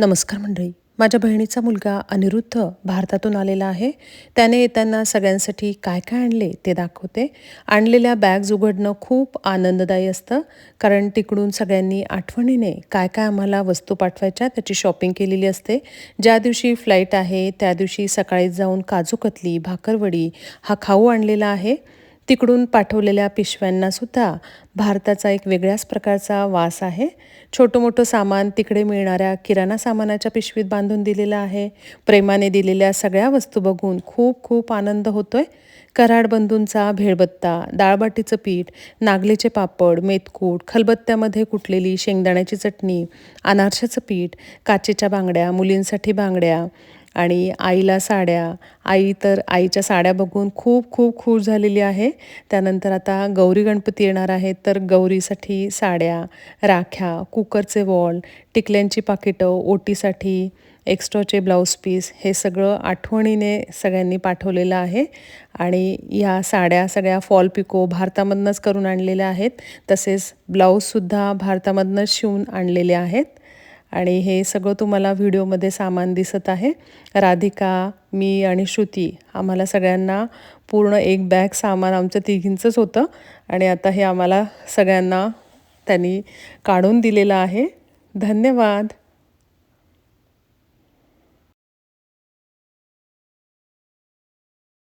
नमस्कार मंडळी. माझ्या बहिणीचा मुलगा अनिरुद्ध भारतातून आलेला आहे. त्याने येताना सगळ्यांसाठी काय काय आणले ते दाखवते. आणलेल्या बॅग्ज उघडणं खूप आनंददायी असतं कारण तिकडून सगळ्यांनी आठवणीने काय काय आम्हाला वस्तू पाठवायच्या त्याची शॉपिंग केलेली असते. ज्या दिवशी फ्लाईट आहे त्या दिवशी सकाळी जाऊन काजूकतली भाकरवडी हा खाऊ आणलेला आहे. तिकडून पाठवलेल्या पिशव्यांनासुद्धा भारताचा एक वेगळ्याच प्रकारचा वास आहे. छोटं मोठं सामान तिकडे मिळणाऱ्या किराणा सामानाच्या पिशवीत बांधून दिलेलं आहे. प्रेमाने दिलेल्या सगळ्या वस्तू बघून खूप खूप आनंद होतोय. कराड बंधूंचा भेळबत्ता डाळबाटीचं पीठ नागलीचे पापड मेतकूट खलबत्त्यामध्ये कुटलेली शेंगदाण्याची चटणी अनारशाचं पीठ काचेच्या बांगड्या मुलींसाठी बांगड्या आणि आईला साड्या आई तर आईच्या साड्या बघून खूप खूप खुश झालेली आहे. त्यानंतर आता गौरी गणपती येणार आहेत तर गौरीसाठी साड्या राख्या कुकरचे वॉल टिकल्यांची पाकिटं ओटीसाठी एक्स्ट्राचे ब्लाऊज पीस हे सगळं आठवणीने सगळ्यांनी पाठवलेलं आहे. आणि या साड्या सगळ्या फॉल पिको भारतामधनंच करून आणलेल्या आहेत. तसेच ब्लाऊजसुद्धा भारतामधनंच शिवून आणलेले आहेत. आणि हे सगळं तुम्हाला व्हिडिओमध्ये सामान दिसत आहे. राधिका मी आणि श्रुती आम्हाला सगळ्यांना पूर्ण एक बॅग सामान आमचं तिघींचंच होतं आणि आता हे आम्हाला सगळ्यांना त्यांनी काढून दिलेलं आहे. धन्यवाद.